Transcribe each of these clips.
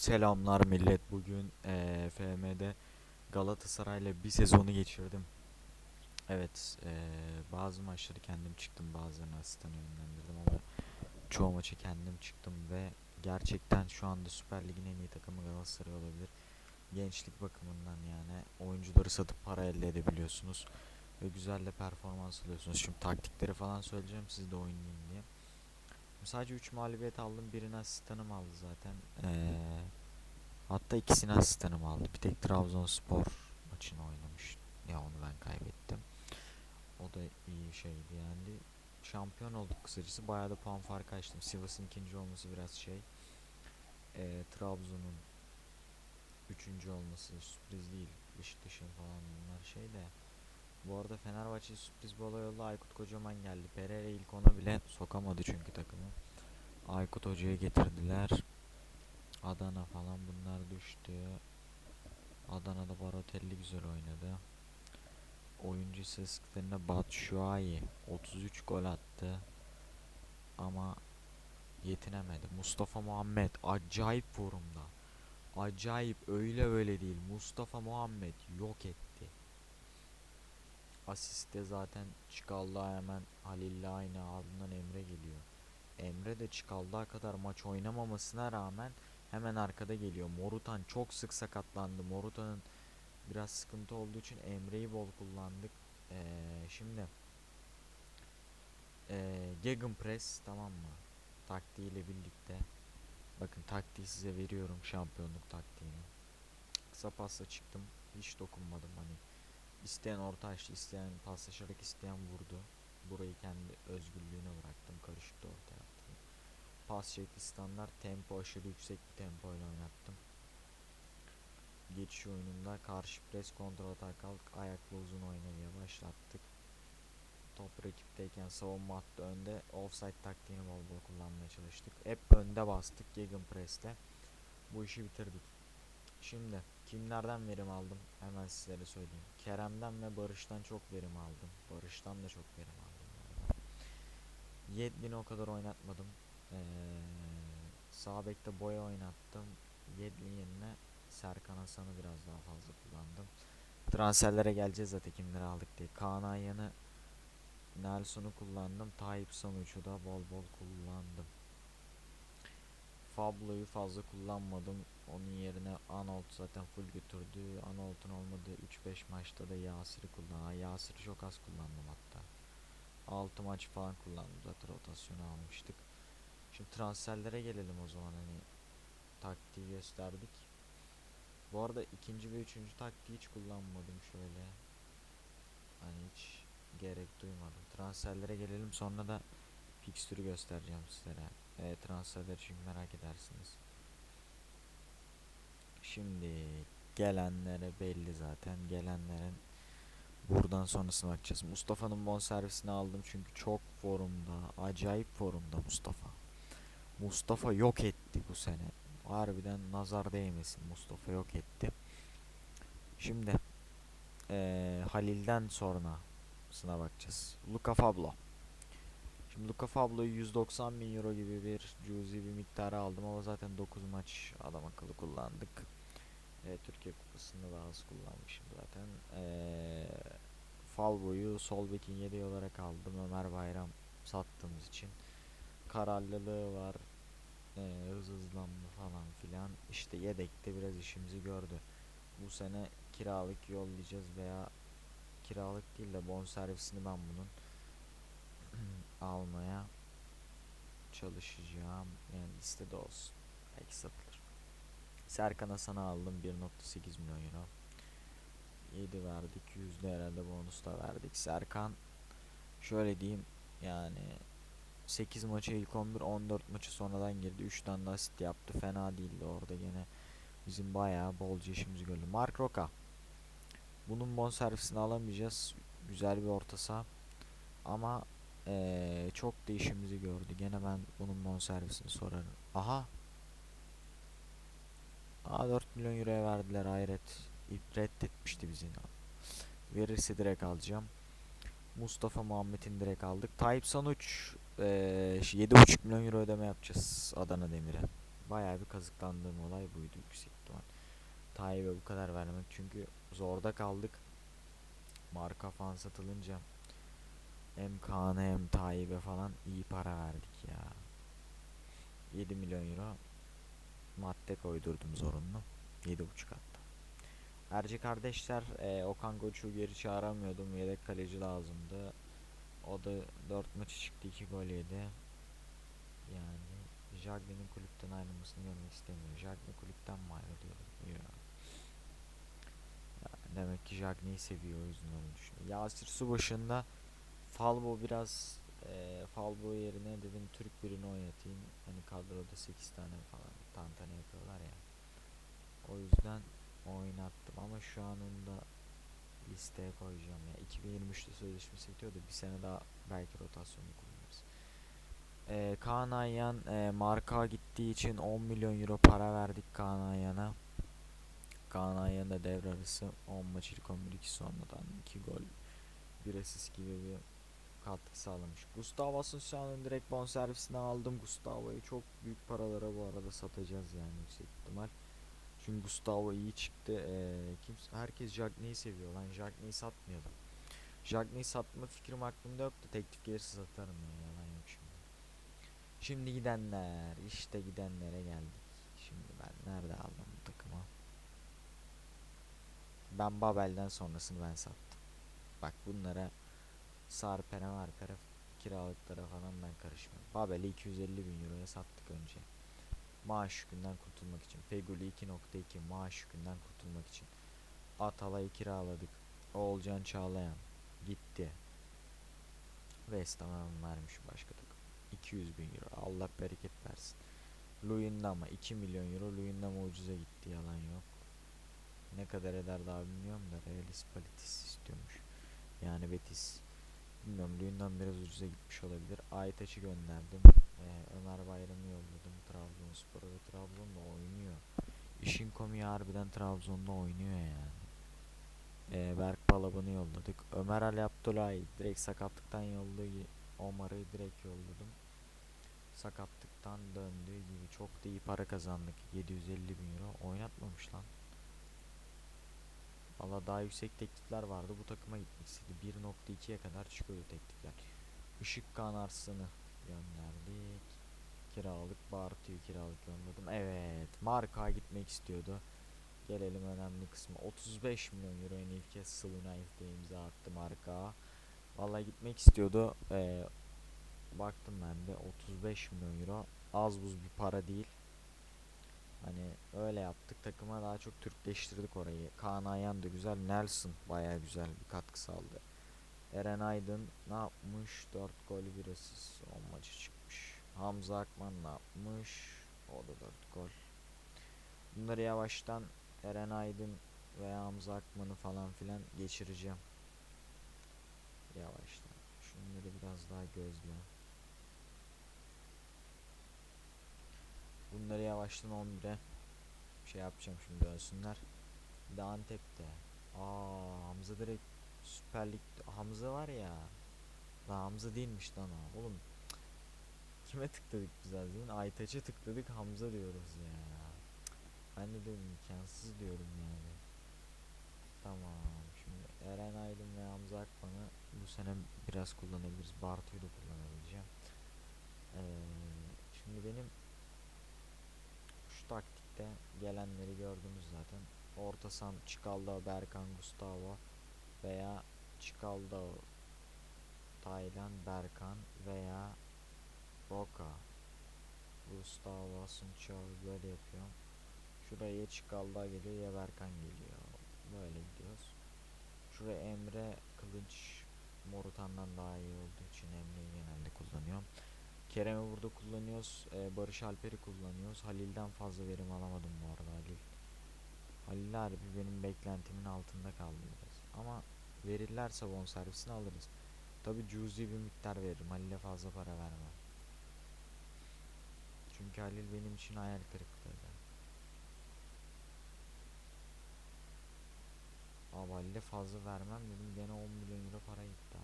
Selamlar millet. Bugün eee FM'de Galatasaray'la bir sezonu geçirdim. Evet, eee, bazı maçları kendim çıktım, bazılarını asistan yönlendirdim ama çoğu maçı kendim çıktım ve gerçekten şu anda Süper Lig'in en iyi takımı Galatasaray olabilir. Gençlik bakımından yani oyuncuları satıp para elde edebiliyorsunuz ve güzel de performans alıyorsunuz. Şimdi taktikleri falan söyleyeceğim siz de oynayın diye. Sadece 3 mağlubiyet aldım. Birini asistanım aldı zaten. Ee, hatta ikisini asistanım aldı. Bir tek Trabzonspor maçını oynamış. Ya onu ben kaybettim. O da iyi şeydi yani. Şampiyon olduk kısacası. Bayağı da puan farkı açtım. Sivas'ın ikinci olması biraz şey. Ee, Trabzon'un üçüncü olması sürpriz değil. Beşiktaş'ın falan bunlar şey de. Bu arada Fenerbahçe sürpriz bir olay oldu. Aykut Kocaman geldi. Pereira ilk ona bile sokamadı çünkü takımı. Aykut Hoca'ya getirdiler. Adana falan bunlar düştü. Adana'da Barotelli güzel oynadı. Oyuncu istatistiklerine Batshuayi 33 gol attı. Ama yetinemedi. Mustafa Muhammed acayip formda. Acayip öyle öyle değil. Mustafa Muhammed yok etti. Asiste zaten Çıkal'da hemen Halil'le aynı ardından Emre geliyor. Emre de Çıkal'da kadar maç oynamamasına rağmen hemen arkada geliyor. Morutan çok sık sakatlandı. Morutan'ın biraz sıkıntı olduğu için Emre'yi bol kullandık. Ee, şimdi ee, Gegenpress tamam mı? Taktiğiyle birlikte. Bakın taktiği size veriyorum şampiyonluk taktiğini. Kısa pasla çıktım. Hiç dokunmadım hani. İsteyen orta açtı, isteyen paslaşarak isteyen vurdu. Burayı kendi özgürlüğüne bıraktım. Karışık orta yaptım. Pas şekli standart, tempo aşırı yüksek bir tempoyla oynattım. Geçiş oyununda karşı pres kontrol atak aldık. Ayakla uzun oynamaya başlattık. Top rakipteyken savunma hattı önde. Offside taktiğini bol bol kullanmaya çalıştık. Hep önde bastık Gegenpress'te. Bu işi bitirdik. Şimdi kimlerden verim aldım? Hemen sizlere söyleyeyim. Kerem'den ve Barış'tan çok verim aldım. Barış'tan da çok verim aldım. Yedlin'i o kadar oynatmadım. Ee, sağ bekte boya oynattım. Yedlin yerine Serkan Hasan'ı biraz daha fazla kullandım. Transferlere geleceğiz zaten kimleri aldık diye. Kaan Ayhan'ı Nelson'u kullandım. Tayyip Sanuç'u da bol bol kullandım. Fablo'yu fazla kullanmadım. Onun yerine Arnold zaten full götürdü. Arnold'un olmadığı 3-5 maçta da Yasir'i kullandım. Yasir'i çok az kullandım hatta. 6 maç falan kullandım zaten rotasyonu almıştık. Şimdi transferlere gelelim o zaman hani taktiği gösterdik. Bu arada ikinci ve üçüncü taktiği hiç kullanmadım şöyle. Hani hiç gerek duymadım. Transferlere gelelim sonra da fikstürü göstereceğim sizlere. E, transferleri çünkü merak edersiniz. Şimdi gelenlere belli zaten. Gelenlerin buradan sonrasına bakacağız. Mustafa'nın bonservisini aldım çünkü çok formda. Acayip formda Mustafa. Mustafa yok etti bu sene. Harbiden nazar değmesin. Mustafa yok etti. Şimdi eee Halil'den sonrasına bakacağız. Luka Fablo. Luka Fablo'yu 190 bin euro gibi bir cüzi bir miktarı aldım ama zaten 9 maç adam akıllı kullandık. E, Türkiye Kupası'nda da az kullanmışım zaten. E, Fablo'yu sol bekin yedeği olarak aldım Ömer Bayram sattığımız için. Kararlılığı var. E, hız hızlanma falan filan. İşte yedekte biraz işimizi gördü. Bu sene kiralık yollayacağız veya kiralık değil de bonservisini ben bunun almaya çalışacağım. Yani listede olsun. Belki satılır. Serkan Hasan'ı aldım 1.8 milyon euro. 7 verdik. Yüzde herhalde bonus da verdik. Serkan şöyle diyeyim yani 8 maça ilk 11 14 maçı sonradan girdi. 3 tane de asist yaptı. Fena değildi orada gene. Bizim bayağı bolca işimizi gördü. Mark Roka. Bunun bonservisini alamayacağız. Güzel bir orta saha. Ama eee, çok değişimizi gördü. Gene ben bunun bonservisini sorarım. Aha. Aa 4 milyon euroya verdiler hayret. İp reddetmişti bizi. Verirse direkt alacağım. Mustafa Muhammed'in direkt aldık. Tayyip Sanuç eee, 7,5 milyon euro ödeme yapacağız Adana Demir'e. bayağı bir kazıklandığım olay buydu yüksek ihtimal. Tayyip'e bu kadar vermek çünkü zorda kaldık. Marka falan satılınca hem Kaan'a hem Tayyip'e falan iyi para verdik ya. 7 milyon euro madde koydurdum zorunlu. 7,5 hatta. Erci kardeşler e, Okan Koç'u geri çağıramıyordum. Yedek kaleci lazımdı. O da 4 maçı çıktı 2 gol yedi. Yani Jagne'nin kulüpten ayrılmasını görmek istemiyor. Jagne kulüpten mi ayrılıyor? Demek ki Jagne'yi seviyor o yüzden öyle düşünüyor. Yasir Subaşı'nda Falbo biraz e, Falbo yerine dedim Türk birini oynatayım. Hani kadroda 8 tane falan tantane yapıyorlar ya. O yüzden oynattım ama şu an onu da listeye koyacağım ya. 2023'te sözleşmesi bitiyor da bir sene daha belki rotasyonu kullanırız. Ee, Kaan Ayhan e, marka gittiği için 10 milyon euro para verdik Kaan Ayhan'a. Kaan Ayhan da devre arası 10 maç ilk 11 2 sonradan 2 gol 1 asist gibi bir katkı sağlamış. Gustavo Asuncia'nın direkt bonservisini aldım. Gustavo'yu çok büyük paralara bu arada satacağız yani yüksek ihtimal. Çünkü Gustavo iyi çıktı. Ee, kimse, herkes Jagne'yi seviyor lan. Jagne'yi satmayalım. Jagne'yi satma fikrim aklımda yoktu. Teklif gelirse satarım ya. Yalan yok şimdi. Şimdi gidenler. işte gidenlere geldik. Şimdi ben nerede aldım bu takımı? Ben Babel'den sonrasını ben sattım. Bak bunlara Sarper'e Marper'e kiralıklara falan ben karışmıyorum. Babel'i 250 bin euroya sattık önce. Maaş yükünden kurtulmak için. Feguli 2.2 maaş yükünden kurtulmak için. Atalay'ı kiraladık. Oğulcan Çağlayan gitti. West Ham'a vermiş başka takım. 200 bin euro. Allah bereket versin. Luyendama 2 milyon euro. Luyendama ucuza gitti yalan yok. Ne kadar eder daha bilmiyorum da Realis Palitis istiyormuş. Yani Betis. Bilmiyorum Luyendam biraz ucuza gitmiş olabilir. Aytaç'ı gönderdim. Ee, Ömer Bayram'ı yolladım Trabzonspor'a ve Trabzon'da oynuyor. İşin komiği harbiden Trabzon'da oynuyor yani. Ee, Berk Balaban'ı yolladık. Ömer Ali Abdullahi direkt sakatlıktan yolladığı Omar'ı direkt yolladım. Sakatlıktan döndüğü gibi çok da iyi para kazandık. 750 bin euro. Oynatmamış lan. Valla daha yüksek teklifler vardı. Bu takıma gitmek istedi. 1.2'ye kadar çıkıyordu teklifler. Işık Kanarsın'ı gönderdik. Kiralık Bartu'yu kiralık yolladım. Evet. Marka gitmek istiyordu. Gelelim önemli kısmı. 35 milyon euro Newcastle United'e imza attı marka. Vallahi gitmek istiyordu. Ee, baktım ben de 35 milyon euro. Az buz bir para değil. Hani öyle yaptık. Takıma daha çok Türkleştirdik orayı. Kaan Ayhan da güzel. Nelson baya güzel bir katkı sağladı. Eren Aydın ne yapmış? 4 gol 1 asist 10 maçı çıkmış. Hamza Akman ne yapmış? O da 4 gol. Bunları yavaştan Eren Aydın veya Hamza Akman'ı falan filan geçireceğim. Yavaştan. Şunları biraz daha gözle. Bunları yavaştan 11'e şey yapacağım şimdi dönsünler. Bir de Antep'te. Aa Hamza direkt Süper Lig Hamza var ya. La Hamza değilmiş lan o. Oğlum kime tıkladık biz az değil Aytaç'a tıkladık Hamza diyoruz ya. Ben de diyorum imkansız diyorum yani. Tamam. Şimdi Eren Aydın ve Hamza Akman'ı bu sene biraz kullanabiliriz. Bartu'yu da kullanabileceğim. Ee, şimdi benim taktikte gelenleri gördünüz zaten. Orta Sam, Çikalda, Berkan, Gustavo veya Çikalda, Taylan, Berkan veya Roka. Gustavo, Asunçov böyle yapıyorum. Şuraya ya Çikalda geliyor ya Berkan geliyor. Böyle gidiyoruz. Şuraya Emre Kılıç Morutan'dan daha iyi olduğu için Emre'yi genelde kullanıyorum. Kerem'i burada kullanıyoruz. Ee, Barış Alper'i kullanıyoruz. Halil'den fazla verim alamadım bu arada Halil. Halil harbi benim beklentimin altında kaldı biraz. Ama verirlerse bonservisini alırız. Tabi cüzi bir miktar veririm. Halil'e fazla para vermem. Çünkü Halil benim için hayal kırıklığı. Abi Halil'e fazla vermem dedim. Gene 10 milyon euro para gitti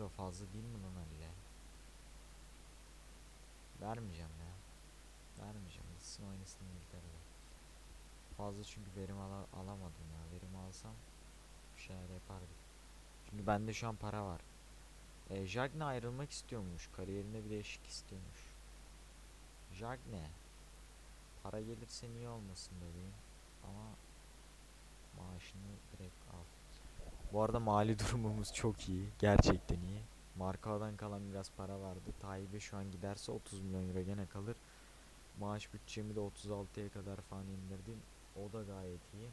ha. Fazla değil mi lan Halil'e? Vermeyeceğim ya. Vermeyeceğim. Gitsin oynasın İngiltere'de. Fazla çünkü verim ala alamadım ya. Verim alsam bir şeyler yapardık. Çünkü bende şu an para var. E, Jagne ayrılmak istiyormuş. Kariyerinde bir değişik istiyormuş. Jagne. Para gelirse niye olmasın bebeğim. Ama maaşını direkt al. Bu arada mali durumumuz çok iyi. Gerçekten iyi. Markadan kalan biraz para vardı. Tayyip'e şu an giderse 30 milyon euro gene kalır. Maaş bütçemi de 36'ya kadar falan indirdim. O da gayet iyi.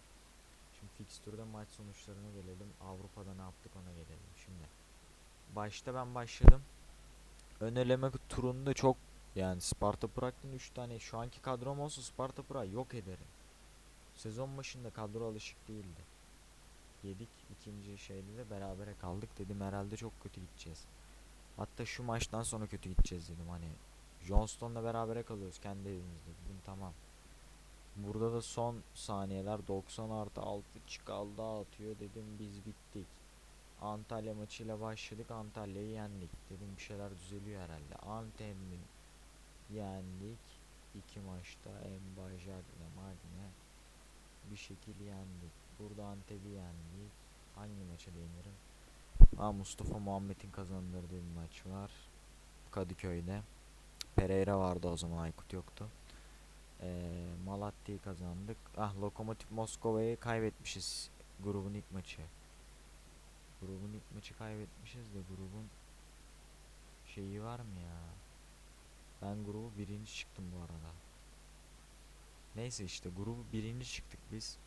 Şimdi fikstürde maç sonuçlarına gelelim. Avrupa'da ne yaptık ona gelelim şimdi. Başta ben başladım. Ön eleme turunda çok yani Sparta Prag'dan 3 tane şu anki kadrom olsa Sparta Prag yok ederim. Sezon başında kadro alışık değildi. Yedik ikinci şeyde de berabere kaldık dedim herhalde çok kötü gideceğiz. Hatta şu maçtan sonra kötü gideceğiz dedim hani Johnston'la berabere kalıyoruz kendi evimizde dedim tamam. Burada da son saniyeler 90 artı 6 çıkaldı atıyor dedim biz bittik. Antalya maçıyla başladık Antalya'yı yendik dedim bir şeyler düzeliyor herhalde. Antep'i yendik iki maçta Emba Jagne Magne bir şekilde yendik. Burada Antep'i yendik. Hangi maça değinirim? Ha Mustafa Muhammed'in kazandırdığı bir maç var. Kadıköy'de. Pereira vardı o zaman Aykut yoktu. Ee, Malatya'yı kazandık. Ah Lokomotiv Moskova'yı kaybetmişiz. Grubun ilk maçı. Grubun ilk maçı kaybetmişiz de grubun şeyi var mı ya? Ben grubu birinci çıktım bu arada. Neyse işte grubu birinci çıktık biz.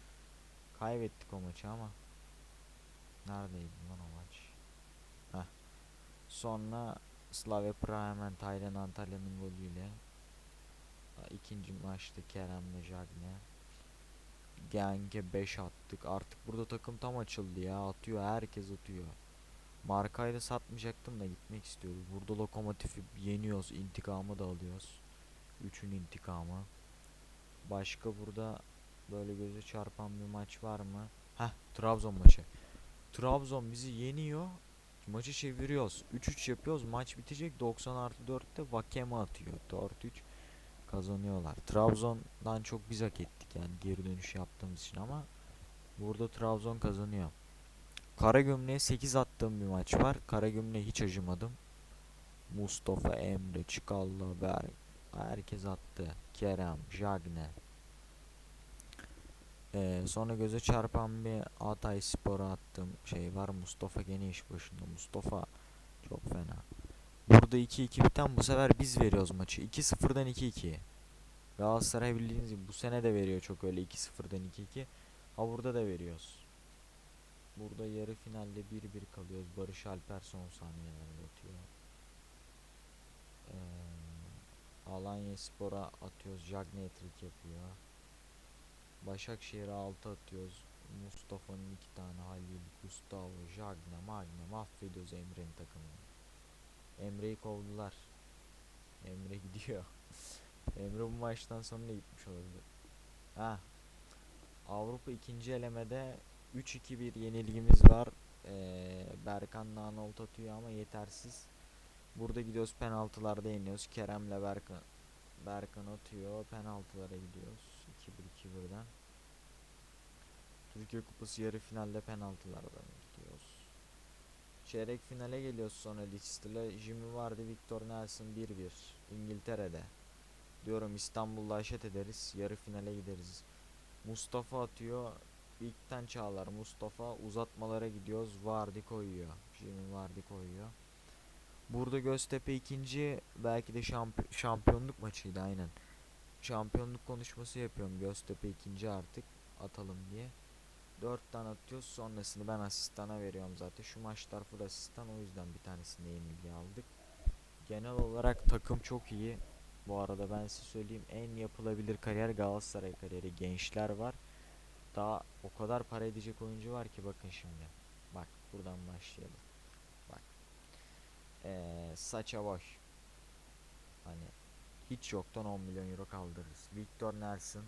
Kaybettik o maçı ama. Neredeydi lan o maç? Heh. Sonra Slavia Praha hemen Taylan Antalya'nın golüyle. ikinci maçta Kerem'le Jagne. Genge 5 attık. Artık burada takım tam açıldı ya. Atıyor herkes atıyor. Markayı da satmayacaktım da gitmek istiyoruz. Burada lokomotifi yeniyoruz. intikamı da alıyoruz. Üçün intikamı. Başka burada böyle göze çarpan bir maç var mı? Heh Trabzon maçı. Trabzon bizi yeniyor. Maçı çeviriyoruz. 3-3 yapıyoruz. Maç bitecek. 90 artı 4'te Vakeme atıyor. 4-3 kazanıyorlar. Trabzon'dan çok biz hak ettik yani geri dönüş yaptığımız için ama burada Trabzon kazanıyor. Karagümrük'e 8 attığım bir maç var. Karagümrük'e hiç acımadım. Mustafa Emre, Çıkallı, Berk herkes attı. Kerem, Jagne. Ee, sonra göze çarpan bir Hatay Spor'a attığım şey var. Mustafa gene iş başında. Mustafa çok fena. Burada 2-2 biten bu sefer biz veriyoruz maçı. 2-0'dan 2-2. Galatasaray bildiğiniz gibi bu sene de veriyor çok öyle 2-0'dan 2-2. Ha burada da veriyoruz. Burada yarı finalde 1-1 kalıyoruz. Barış Alper son saniyelerde atıyor. Ee, Alanya Spor'a atıyoruz. Jagne hat-trick yapıyor. Başakşehir'e 6 atıyoruz. Mustafa'nın 2 tane Halil, Gustavo, Jagne, Magne mahvediyoruz Emre'nin takımını. Emre'yi kovdular. Emre gidiyor. Emre bu maçtan sonra gitmiş olabilir. Ha. Avrupa ikinci elemede 3-2-1 yenilgimiz var. Ee, Berkan Nanolt atıyor ama yetersiz. Burada gidiyoruz penaltılarda yeniyoruz. Kerem'le Berkan Berkan atıyor. Penaltılara gidiyoruz. 2-1-2-1'den. Türkiye Kupası yarı finalde penaltılardan gidiyoruz. Çeyrek finale geliyoruz sonra Leicester'la. Jimmy vardı Victor Nelson 1-1 İngiltere'de. Diyorum İstanbul'da aşet ederiz. Yarı finale gideriz. Mustafa atıyor. İlkten çağlar Mustafa uzatmalara gidiyoruz. Vardy koyuyor. Jimmy Vardy koyuyor. Burada Göztepe ikinci belki de şamp şampiyonluk maçıydı aynen. Şampiyonluk konuşması yapıyorum. Göztepe ikinci artık atalım diye. 4 tane atıyoruz. Sonrasını ben asistana veriyorum zaten. Şu maçlar full asistan o yüzden bir tanesinde yenilgi aldık. Genel olarak takım çok iyi. Bu arada ben size söyleyeyim en yapılabilir kariyer Galatasaray kariyeri. Gençler var. Daha o kadar para edecek oyuncu var ki bakın şimdi. Bak buradan başlayalım. Bak. Ee, Saça Boy. Hani hiç yoktan 10 milyon euro kaldırırız. Victor Nelson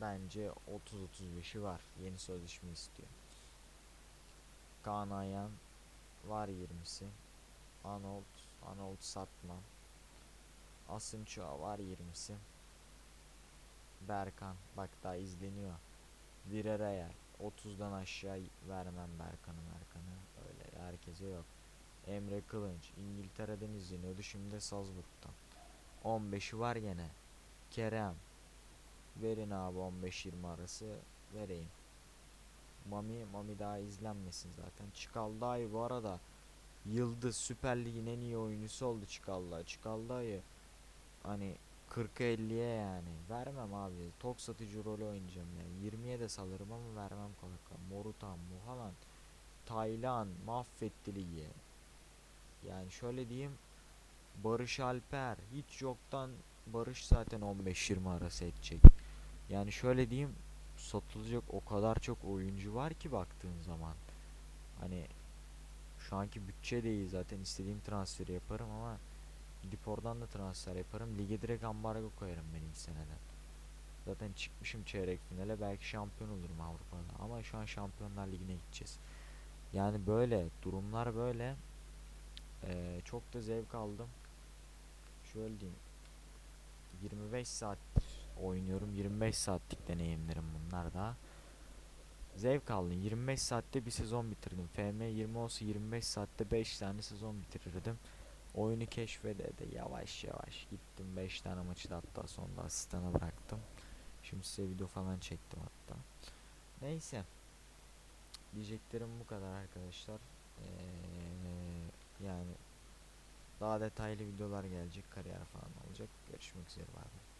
bence 30-35'i var. Yeni sözleşme istiyor. Kaan Ayhan var 20'si. Arnold, Arnold satma. Asınçoğa var 20'si. Berkan bak daha izleniyor. Villarreal 30'dan aşağı vermem Berkan'ı Berkan'ı. Öyle herkese yok. Emre Kılınç İngiltere'den izleniyordu şimdi Salzburg'dan. 15'i var gene. Kerem. Verin abi 15-20 arası vereyim. Mami Mami daha izlenmesin zaten. Çikaldağ'ı bu arada Yıldız Süper Lig'in en iyi oyuncusu oldu Çikaldağ. Çikaldağ'ı hani 40'a 50'ye yani. Vermem abi. Tok satıcı rolü oynayacağım yani. 20'ye de salırım ama vermem kolay. Morutan, Muhalan, Taylan mahvetti ligi. Yani şöyle diyeyim. Barış Alper hiç yoktan Barış zaten 15-20 arası edecek. Yani şöyle diyeyim satılacak o kadar çok oyuncu var ki baktığın zaman. Hani şu anki bütçe de iyi zaten istediğim transferi yaparım ama gidip da transfer yaparım. Lige direkt ambargo koyarım ben ilk seneden. Zaten çıkmışım çeyrek finale belki şampiyon olurum Avrupa'da ama şu an Şampiyonlar Ligi'ne gideceğiz. Yani böyle durumlar böyle. Ee, çok da zevk aldım. Şöyle diyeyim. 25 saat oynuyorum. 25 saatlik deneyimlerim bunlar da. Zevk aldım. 25 saatte bir sezon bitirdim. FM 20 olsa 25 saatte 5 tane sezon bitirirdim. Oyunu keşfede de yavaş yavaş gittim. 5 tane maçı da hatta sonunda asistana bıraktım. Şimdi size video falan çektim hatta. Neyse. Diyeceklerim bu kadar arkadaşlar. Ee, yani daha detaylı videolar gelecek. Kariyer falan olacak. Görüşmek üzere. Bay bay.